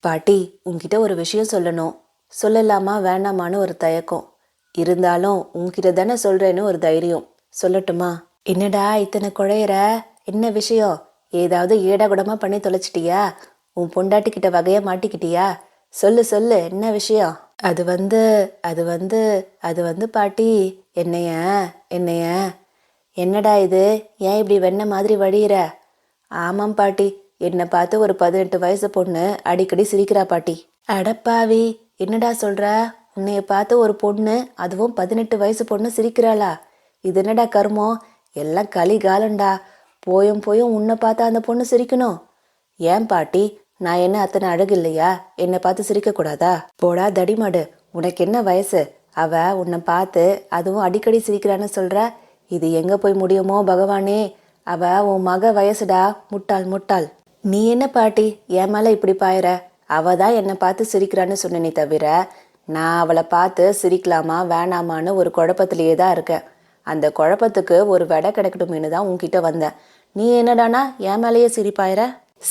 பாட்டி உங்ககிட்ட ஒரு விஷயம் சொல்லணும். சொல்லலாமா வேணாமான்னு ஒரு தயக்கம். இருந்தாலும் உங்ககிட்ட தானே சொல்றேன்னு ஒரு தைரியம். சொல்லட்டுமா? என்னடா இத்தனை குழையிற? என்ன விஷயம்? ஏதாவது ஏடாகுடமா பண்ணி தொலைச்சிட்டியா? உன் பொண்டாட்டிக்கிட்ட வகையை மாட்டிக்கிட்டியா? சொல்லு சொல்லு என்ன விஷயம்? அது வந்து அது வந்து அது வந்து பாட்டி என்னைய என்னைய. என்னடா இது? ஏன் இப்படி வெண்ண மாதிரி வழியிற? ஆமாம் பாட்டி என்னை பார்த்து ஒரு பதினெட்டு வயசு பொண்ணு அடிக்கடி சிரிக்கிறா பாட்டி. அடப்பாவி என்னடா சொல்ற? உன்னைய பார்த்து ஒரு பொண்ணு அதுவும் பதினெட்டு வயசு பொண்ணு சிரிக்கிறாளா? இது என்னடா கருமம் எல்லாம் களி காலண்டா போயும் போயும் உன்னை பார்த்தா அந்த பொண்ணு சிரிக்கணும். ஏன் பாட்டி நான் என்ன அத்தனை அழகு இல்லையா? என்னை பார்த்து சிரிக்க கூடாதா? போடா தடிமாடு உனக்கு என்ன வயசு? அவ உன்னை பார்த்து அதுவும் அடிக்கடி சிரிக்கிறான்னு சொல்ற? இது எங்க போய் முடியுமோ பகவானே? அவ உன் மக வயசுடா முட்டாள் முட்டாள். நீ என்ன பாட்டி? என் மேல இப்படி பாயிற? அவ தான் என்னை பார்த்து சிரிக்கிறான்னு சொன்னனே தவிர நான் அவளை பார்த்து சிரிக்கலாமா வேணாமான்னு ஒரு குழப்பத்திலேயே தான் இருக்கேன். அந்த குழப்பத்துக்கு ஒரு விடை கிடைக்கட்டுமேனு தான் உன்கிட்ட வந்தேன். நீ என்னடானா என் மேலேயே சிரிப்பாயிர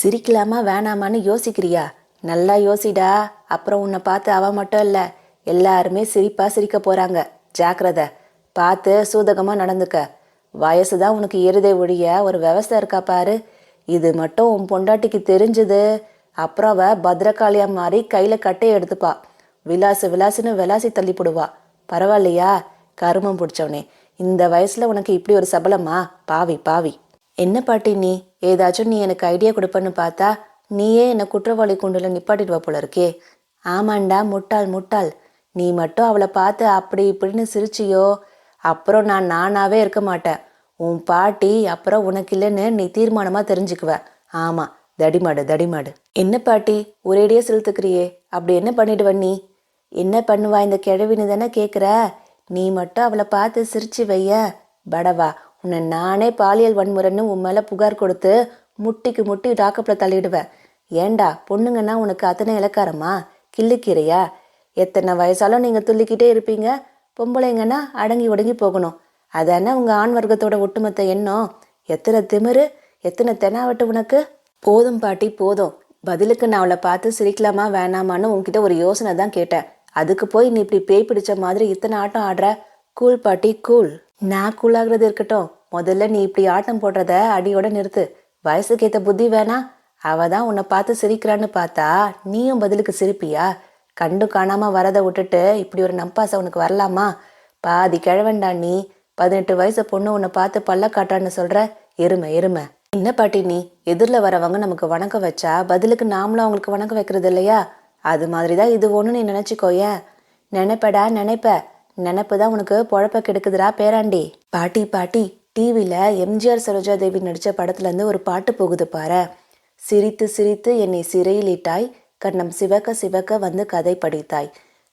சிரிக்கலாமா வேணாமான்னு யோசிக்கிறியா? நல்லா யோசிடா. அப்புறம் உன்னை பார்த்து அவன் மட்டும் இல்லை எல்லாருமே சிரிப்பா சிரிக்க போறாங்க. ஜாக்கிரதை. பார்த்து சூதகமா நடந்துக்க. வயசு தான் உனக்கு எருதை ஒழிய ஒரு விவசாய இருக்கா பாரு. இது மட்டும் உன் பொண்டாட்டிக்கு தெரிஞ்சது. அப்புறம் அவ பத்ரகாளியா மாதிரி கையில கட்டையை எடுத்துப்பா. விலாசு விலாசுன்னு விலாசி தள்ளி போடுவா. பரவாயில்லையா? கருமம் பிடிச்சவனே. இந்த வயசுல உனக்கு இப்படி ஒரு சபலமா? பாவி பாவி. என்ன பாட்டி நீ? ஏதாச்சும் நீ எனக்கு ஐடியா கொடுப்பன்னு பார்த்தா நீயே என்னை குற்றவாளி குண்டுல நிப்பாட்டிடுவா போல இருக்கே. ஆமாண்டா முட்டாள் முட்டாள். நீ மட்டும் அவளை பார்த்து அப்படி இப்படின்னு சிரிச்சியோ? அப்புறம் நான் நானாவே இருக்க மாட்டேன். உன் பாட்டி அப்புறம் உனக்கு இல்லைன்னு நீ தீர்மானமா தெரிஞ்சுக்குவ. ஆமா தடிமாடு தடிமாடு. என்ன பாட்டி ஒரேடியே செலுத்துக்கிறியே? அப்படி என்ன பண்ணிடுவ நீ? என்ன பண்ணுவா இந்த கிழவின்னு தானே கேட்குற நீ மட்டும் அவளை பார்த்து சிரிச்சு வைய. படவா உன்னை நானே பாலியல் வன்முறைன்னு உன் மேலே புகார் கொடுத்து முட்டிக்கு முட்டி டாக்கப்பில் தள்ளிடுவேன் ஏண்டா பொண்ணுங்கன்னா உனக்கு அத்தனை இலக்காரமா? கிள்ளுக்கீரையா? எத்தனை வயசாலும் நீங்கள் துள்ளிக்கிட்டே இருப்பீங்க. பொம்பளைங்கன்னா அடங்கி ஒடுங்கி போகணும். அதானே உங்கள் ஆண் வர்க்கத்தோட ஒட்டுமொத்த எண்ணம்? எத்தனை திமிரு? எத்தனை தெனாவட்டு உனக்கு? போதும் பாட்டி போதும். பதிலுக்கு நான் அவளை பார்த்து சிரிக்கலாமா வேணாமான்னு உன்கிட்ட ஒரு யோசனை தான் கேட்டேன். அதுக்கு போய் நீ இப்படி பேய் பிடிச்ச மாதிரி இத்தனை ஆட்டம் ஆடுற? கூல் பாட்டி கூல் நான் கூலாகிறது இருக்கட்டும். முதல்ல நீ இப்படி ஆட்டம் போடுறத அடியோட நிறுத்து. வயசுக்கேற்ற புத்தி வேணா. அவ தான் உன்னை பார்த்து சிரிக்கிறான்னு பார்த்தா நீயும் பதிலுக்கு சிரிப்பியா? கண்டு காணாமல் வரதை விட்டுட்டு இப்படி ஒரு நம்பாசை உனக்கு வரலாமா? பாதி கிழவன்டா நீ. பதினெட்டு வயசு பொண்ணு உன்னை பார்த்து பல்ல காட்டான்னு சொல்ற? எருமை எருமை. என்ன பாட்டி நீ? எதிரில் வரவங்க நமக்கு வணக்கம் வச்சா பதிலுக்கு நாமளும் அவங்களுக்கு வணக்கம் வைக்கிறது இல்லையா? அது மாதிரி தான் இது ஒன்று நீ நினச்சிக்கோயேன் நினைப்படா நினைப்ப. நினைப்பு தான் உனக்கு பொழப்ப கெடுக்குதுடா பேராண்டி. பாட்டி பாட்டி டிவியில் எம்ஜிஆர் சரோஜா தேவி நடித்த படத்துலேருந்து ஒரு பாட்டு போகுது பாரு. சிரித்து சிரித்து என்னை சிறையிலிட்டாய். கண்ணம் சிவக்க சிவக்க வந்து கதை படித்தாய்.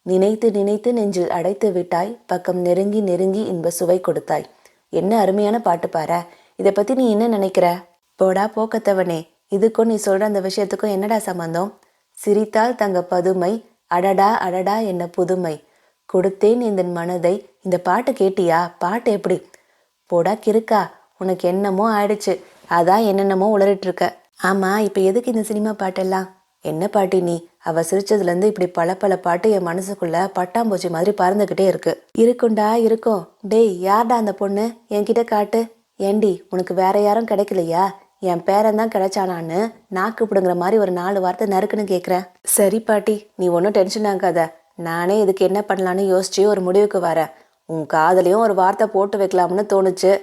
நினைத்து நினைத்து நெஞ்சில் அடைத்து விட்டாய் பக்கம் நெருங்கி நெருங்கி இன்ப சுவை கொடுத்தாய். என்ன அருமையான பாட்டு பாரு. இதை பத்தி நீ என்ன நினைக்கிற? போடா போக்கத்தவனே. இதுக்கும் நீ சொல்ற அந்த விஷயத்துக்கும் என்னடா சம்பந்தம்? சிரித்தால் தங்க பதுமை அடடா அடடா என்ன புதுமை. கொடுத்தேன் இந்த மனதை. இந்த பாட்டு கேட்டியா? பாட்டு எப்படி? போடா கிறுக்கா. உனக்கு என்னமோ ஆயிடுச்சு. அதான் என்னென்னமோ உளறிட்டு இருக்க. ஆமா இப்ப எதுக்கு இந்த சினிமா பாட்டெல்லாம்? என்ன பாட்டி நீ? அவ சிரிச்சதுலேருந்து இப்படி பல பல பாட்டு என் மனசுக்குள்ள பட்டாம்பூச்சி மாதிரி பறந்துக்கிட்டே இருக்கு. இருக்கும்டா இருக்கும். டேய் யார்டா அந்த பொண்ணு? என்கிட்ட காட்டு. ஏண்டி உனக்கு வேற யாரும் கிடைக்கலையா? என் பேரன் தான் கிடைச்சானான்னு நாக்கு பிடுங்குற மாதிரி ஒரு நாலு வார்த்தை நறுக்குன்னு கேட்குறேன் சரி பாட்டி நீ ஒன்றும் டென்ஷன் ஆகாத. நானே இதுக்கு என்ன பண்ணலான்னு யோசிச்சு ஒரு முடிவுக்கு வரேன் உன் காதலையும் ஒரு வார்த்தை போட்டு வைக்கலாம்னு தோணுச்சு.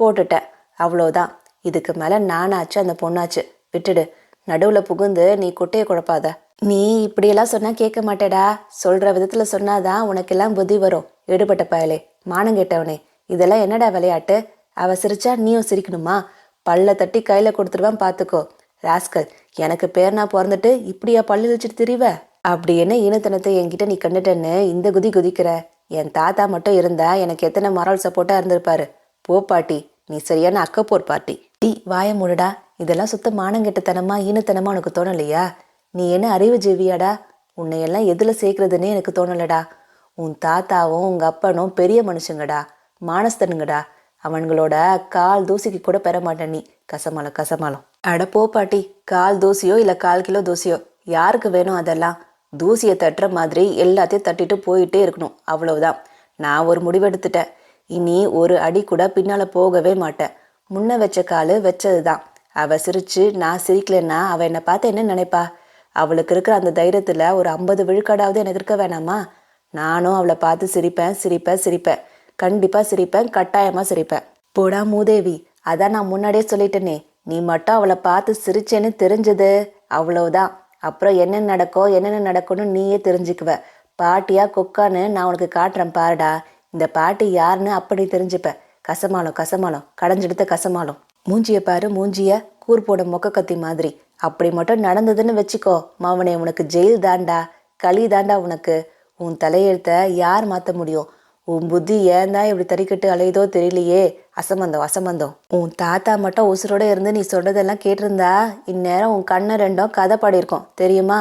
போட்டுட்டேன் அவ்வளோதான் இதுக்கு மேலே நானாச்சு அந்த பொண்ணாச்சு. விட்டுடு. நடுவில் புகுந்து நீ குட்டையை குழப்பாத. நீ இப்படியெல்லாம் சொன்னா கேட்க மாட்டேடா. சொல்ற விதத்துல சொன்னாதான் உனக்கெல்லாம் புத்தி வரும். எடுபட்ட பயலே. மானம் கேட்டவனே இதெல்லாம் என்னடா விளையாட்டு? அவ சிரிச்சா நீயும் சிரிக்கணுமா? பல்ல தட்டி கையில கொடுத்துருவான் பாத்துக்கோ. ராஸ்கல் எனக்கு பேர் நான் பிறந்துட்டு இப்படியா பல்லு வச்சுட்டு திரிவ? அப்படி என்ன இனத்தனத்தை என்கிட்ட நீ கண்டுட்டேன்னு இந்த குதி குதிக்கிற. என் தாத்தா மட்டும் இருந்தா எனக்கு எத்தனை மரல் சப்போர்ட்டா இருந்திருப்பாரு. போ பாட்டி. நீ சரியான அக்கப்போர் பாட்டி. டி வாய முடுடா. இதெல்லாம் சுத்த மானங்கெட்டத்தனமா ஈனத்தனமா உனக்கு தோணலையா? நீ என்ன அறிவு ஜீவியாடா? உன்னை எல்லாம் எதில் சேர்க்கறதுன்னே எனக்கு தோணலடா. உன் தாத்தாவும் உங்கள் அப்பனும் பெரிய மனுஷங்கடா மானஸ்தனுங்கடா. அவன்களோட கால் தூசிக்கு கூட பெற மாட்டேன் நீ. கசமாலம் கசமாலம் அட போ பாட்டி. கால் தூசியோ இல்லை கால் கிலோ தூசியோ. யாருக்கு வேணும் அதெல்லாம்? தூசியை தட்டுற மாதிரி எல்லாத்தையும் தட்டிட்டு போயிட்டே இருக்கணும். அவ்வளவுதான். நான் ஒரு முடிவெடுத்துட்டேன். இனி ஒரு அடி கூட பின்னால் போகவே மாட்டேன். முன்ன வச்ச காலு வச்சது தான் அவள் சிரிச்சு நான் சிரிக்கலன்னா அவள் என்னை பார்த்து என்ன நினைப்பா? அவளுக்கு இருக்கிற அந்த தைரியத்தில் ஒரு ஐம்பது விழுக்காடாவது எனக்கு இருக்க வேணாமா? நானும் அவளை பார்த்து சிரிப்பேன் சிரிப்பேன் சிரிப்பேன். கண்டிப்பாக சிரிப்பேன் கட்டாயமாக சிரிப்பேன். போடா மூதேவி அதான் நான் முன்னாடியே சொல்லிட்டேனே. நீ மட்டும் அவளை பார்த்து சிரிச்சேன்னு தெரிஞ்சது. அவ்வளோதான் அப்புறம் என்னென்ன நடக்கும் என்னென்ன நடக்கும்னு நீயே தெரிஞ்சுக்குவ. பாட்டியா கொக்கான்னு நான் உனக்கு காட்டுறேன் பாருடா. இந்த பாட்டி யாருன்னு அப்படி தெரிஞ்சுப்ப. கசமாலம் கசமாலம் கடைஞ்செடுத்த கசமாலம் மூஞ்சிய பாரு மூஞ்சிய கூர் போட மொக்க கத்தி மாதிரி. அப்படி மட்டும் நடந்ததுன்னு வச்சுக்கோ மாவனே உனக்கு ஜெயில் தாண்டா களி தாண்டா உனக்கு. உன் தலையெழுத்த யார் மாத்த முடியும்? உன் புத்தி ஏன் தான் இப்படி தறிக்கட்டு அலையுதோ தெரியலையே. அசம்பந்தம் அசம்பந்தம் உன் தாத்தா மட்டும் உசுரோட இருந்து நீ சொல்றதெல்லாம் கேட்டிருந்தா இந்நேரம் உன் கண்ணை ரெண்டும் கதை பாடியிருக்கோம். தெரியுமா?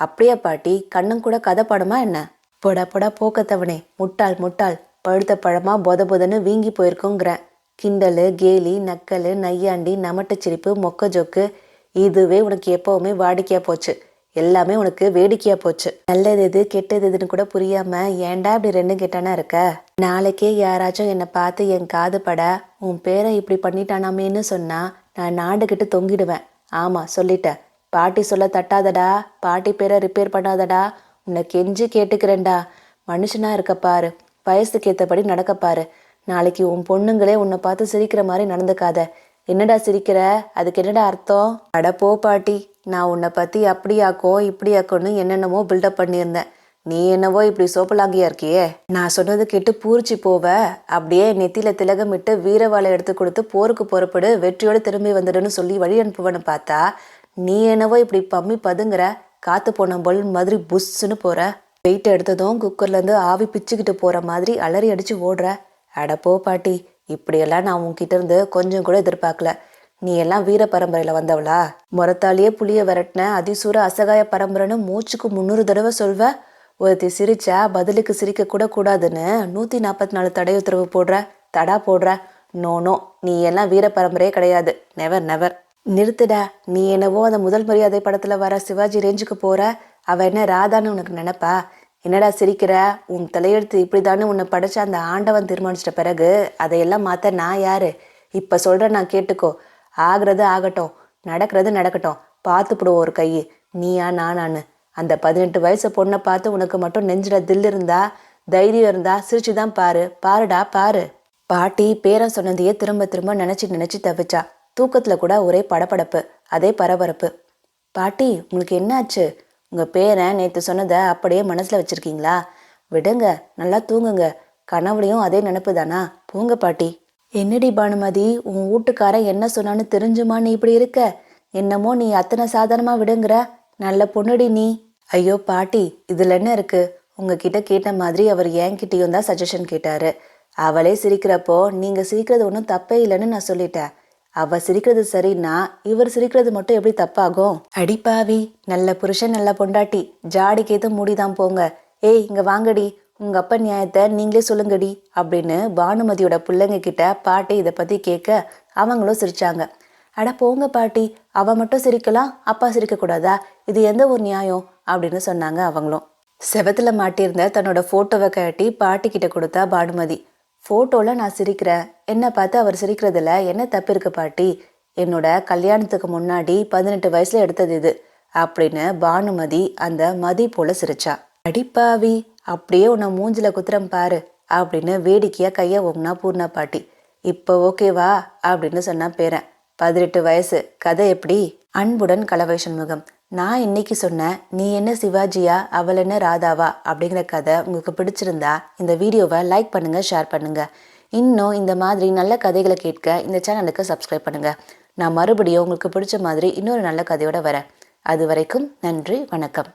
அப்படியா பாட்டி கண்ணும் கூட கதை பாடுமா என்ன? பொட பொட போக்கத்தவனே முட்டாள் முட்டாள். பழுத்த பழமா பொத பொதன்னு வீங்கி போயிருக்கோங்கிறேன். கிண்டலு கேலி நக்கலு நையாண்டி நமட்டுச் சிரிப்பு மொக்க ஜொக்கு இதுவே உனக்கு எப்பவுமே வாடிக்கையா போச்சு. எல்லாமே உனக்கு வேடிக்கையா போச்சு. நல்லது எது கெட்டது எதுன்னு கூட புரியாம ஏன்டா இப்படி ரெண்டு கெட்டானா இருக்க? நாளைக்கே யாராச்சும் என்னை பார்த்து என் காது பட உன் பேரை இப்படி பண்ணிட்டானாமேன்னு சொன்னா நான் நாடுகிட்டு தொங்கிடுவேன். ஆமா சொல்லிட்டேன். பாட்டி சொல்ல தட்டாதடா பாட்டி பேரை ரிப்பேர் பண்ணாதடா உன்னை கெஞ்சி கேட்டுக்கிறேன்டா. மனுஷனா இருக்க பாரு. வயசுக்கு ஏத்தபடி நடக்க பாரு. நாளைக்கு உன் பொண்ணுங்களே உன்னை பார்த்து சிரிக்கிற மாதிரி நடந்துக்காத. என்னடா சிரிக்கிற? அதுக்கு என்னடா அர்த்தம்? அட போ பாட்டி. நான் உன்னை பத்தி அப்படியாக்கோ இப்படியாக்கோன்னு என்னென்னமோ பில்டப் பண்ணியிருந்தேன். நீ என்னவோ இப்படி சோப்பலாங்கியா இருக்கியே? நான் சொன்னது கேட்டு பூரிச்சு போவ. அப்படியே நெத்தியில திலகமிட்டு வீரவாளை எடுத்து கொடுத்து போருக்கு புறப்படு வெற்றியோடு திரும்பி வந்துடுன்னு சொல்லி வழி அனுப்புவன்னு பார்த்தா நீ என்னவோ இப்படி பம்மி பதுங்குற காத்து போன பொல் மாதிரி புஷ்ஷுன்னு போற. வெயிட் எடுத்ததும் குக்கர்ல இருந்து ஆவி பிச்சுக்கிட்டு போற மாதிரி அலறி அடிச்சு ஓடுற. அட போ பாட்டி இப்படியெல்லாம் நான் உன்கிட்ட இருந்து கொஞ்சம் கூட எதிர்பார்க்கல. நீ எல்லாம் வீர பரம்பரையில வந்தவளா? முறத்தாலேயே புளிய விரட்டின அதிசூர அசகாய பரம்பரைன்னு மூச்சுக்கு முந்நூறு தடவை சொல்வ? ஒருத்தி சிரிச்சா பதிலுக்கு சிரிக்க கூட கூடாதுன்னு நூத்தி நாற்பத்தி நாலு தடை உத்தரவு போடுற தடா போடுற. நோ நோ நீ எல்லாம் வீர பரம்பரையே கிடையாது. நெவர் நெவர் நிறுத்துடா. நீ என்னவோ அந்த முதல் மரியாதை படத்துல வர சிவாஜி ரேஞ்சுக்கு போற. அவ என்ன ராதான்னு உனக்கு நினைப்பா? என்னடா சிரிக்கிற? உன் தலையெழுத்து இப்படிதானே உன்னை படைச்ச அந்த ஆண்டவன் தீர்மானிச்சிட்ட பிறகு அதையெல்லாம் மாத்த நான் யாரு? இப்ப சொல்ற நான் கேட்டுக்கோ. ஆகிறது ஆகட்டும். நடக்கிறது நடக்கட்டும். பார்த்துப்பிடுவோம் ஒரு கை. நீயா நானான்னு. அந்த பதினெட்டு வயசு பொண்ணை பார்த்து உனக்கு மட்டும் நெஞ்சில தில் இருந்தா தைரியம் இருந்தா சிரிச்சுதான் பாரு. பாருடா பாரு. பாட்டி பேரன் சொன்னதையே திரும்ப திரும்ப நினைச்சு நினைச்சு தவிச்சா. தூக்கத்துல கூட ஒரே படபடப்பு. அதே பரபரப்பு. பாட்டி உங்களுக்கு என்னாச்சு? உங்கள் பேரை நேற்று சொன்னதை அப்படியே மனசில் வச்சுருக்கீங்களா? விடுங்க நல்லா தூங்குங்க. கனவுலையும் அதே நினப்பு தானா? போங்க பாட்டி. என்னடி பானுமதி உன் வீட்டுக்காரன் என்ன சொன்னான்னு தெரிஞ்சுமா நீ இப்படி இருக்க? என்னமோ நீ அத்தனை சாதாரணமாக விடுங்கிற. நல்ல பொண்ணுடி நீ. ஐயோ பாட்டி இதில் என்ன இருக்கு? உங்ககிட்ட கேட்ட மாதிரி அவர் என்கிட்டயும் தான் சஜஷன் கேட்டாரு. அவளே சிரிக்கிறப்போ நீங்கள் சிரிக்கிறது ஒன்றும் தப்பே இல்லைன்னு நான் சொல்லிட்டேன். அவ சிரிக்கிறது சரின்னா இவர் சிரிக்கிறது மட்டும் எப்படி தப்பாகும்? அடிப்பாவி நல்ல புருஷன் நல்ல பொண்டாட்டி. ஜாடிக்கு ஏதோ மூடிதான் போங்க. ஏய் இங்க வாங்கடி. உங்க அப்பா நியாயத்தை நீங்களே சொல்லுங்கடி அப்படின்னு பானுமதியோட பிள்ளைங்க கிட்ட பாட்டி இதை பத்தி கேட்க அவங்களும் சிரிச்சாங்க. அட போங்க பாட்டி அவ மட்டும் சிரிக்கலாம் அப்பா சிரிக்க கூடாதா இது எந்த ஒரு நியாயம்? அப்படின்னு சொன்னாங்க அவங்களும். செவத்துல மாட்டியிருந்த தன்னோட போட்டோவை கட்டி பாட்டி கிட்ட கொடுத்தா பானுமதி. ஃபோட்டோவில் நான் சிரிக்கிறேன். என்னை பார்த்து அவர் சிரிக்கிறதுல என்ன தப்பு இருக்கு பாட்டி? என்னோட கல்யாணத்துக்கு முன்னாடி பதினெட்டு வயசில் எடுத்தது இது அப்படின்னு பானுமதி அந்த மதி போல சிரிச்சா. அடிப்பாவி அப்படியே உன்னை மூஞ்சில குத்துறம் பாரு அப்படின்னு வேடிக்கையாக கையை ஓங்கினா பூர்ணா பாட்டி. இப்போ ஓகேவா அப்படின்னு சொன்னா பேரன். பதினெட்டு வயசு கதை எப்படி? அன்புடன் கலவை சண்முகம் நான் இன்னைக்கு சொன்னேன் நீ என்ன சிவாஜியா அவள் என்ன ராதாவா அப்படிங்கிற கதை உங்களுக்கு பிடிச்சிருந்தா இந்த வீடியோவை லைக் பண்ணுங்க ஷேர் பண்ணுங்க. இன்னும் இந்த மாதிரி நல்ல கதைகளை கேட்க இந்த சேனலுக்கு சப்ஸ்கிரைப் பண்ணுங்க. நான் மறுபடியும் உங்களுக்கு பிடிச்ச மாதிரி இன்னொரு நல்ல கதையோட வரேன். அது வரைக்கும் நன்றி வணக்கம்.